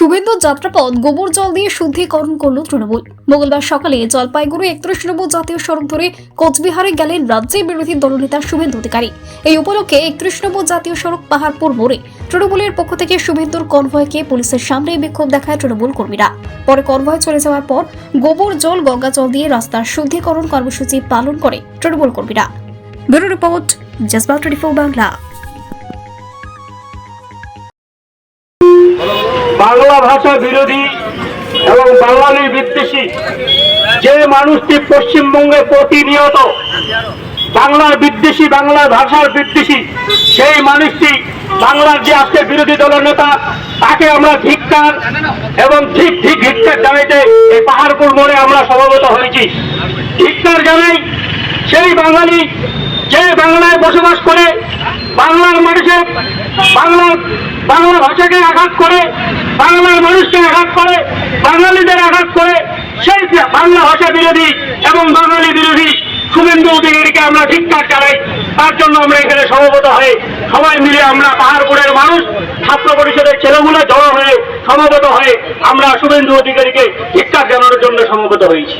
শুভেন্দু যাত্রাপথ গোবর জল দিয়ে শুদ্ধিকরণ করল তৃণমূল। মঙ্গলবার সকালে জলপাইগুড়ি একত্রিশ নম্বর জাতীয় সড়ক ধরে কোচবিহারে গেলেন রাজ্যের বিরোধী দলনেতা শুভেন্দু অধিকারী। এই উপলক্ষে একত্রিশ নম্বর জাতীয় সড়ক পাহাড়পুর মোড়ে তৃণমূলের পক্ষ থেকে শুভেন্দুর কনভয়কে পুলিশের সামনে বিক্ষোভ দেখায় তৃণমূল কর্মীরা। পরে কনভয় চলে যাওয়ার পর গোবর জল, গঙ্গা জল দিয়ে রাস্তার শুদ্ধিকরণ কর্মসূচি পালন করে তৃণমূল কর্মীরা। Bureau report twenty Bangla. ভাষা বিরোধী এবং বাঙালি বিদ্বেষী, যে মানুষটি পশ্চিমবঙ্গে প্রতিনিয়ত বাংলার বিদ্বেষী বাংলা ভাষার বিদ্বেষী, সেই মানুষটি বাংলার যে আজকে বিরোধী দলের নেতা, তাকে আমরা ধিক্কার এবং ঠিক ঠিক ধিক্কার জানাইতে এই পাহাড়পুর মোড়ে আমরা সমবেত হয়েছি। ধিক্কার জানাই সেই বাঙালি যে বাংলায় বসবাস করে, বাংলার মানুষের বাংলার, বাংলা ভাষাকে আঘাত করে বাংলার মানুষকে আঘাত করে, বাঙালিদের আঘাত করে, সেই বাংলা ভাষা বিরোধী এবং বাঙালি বিরোধী শুভেন্দু অধিকারীকে আমরা ঠিকঠাক চালাই তার জন্য আমরা এখানে সমবেত হয়ে সবাই মিলে আমরা পাহাড়পুরের মানুষ, ছাত্র পরিষদের ছেলেগুলো জড়ো হয়ে সমবেত হয়ে আমরা শুভেন্দু অধিকারীকে ঠিকঠাক জানানোর জন্য সমবেত হয়েছি।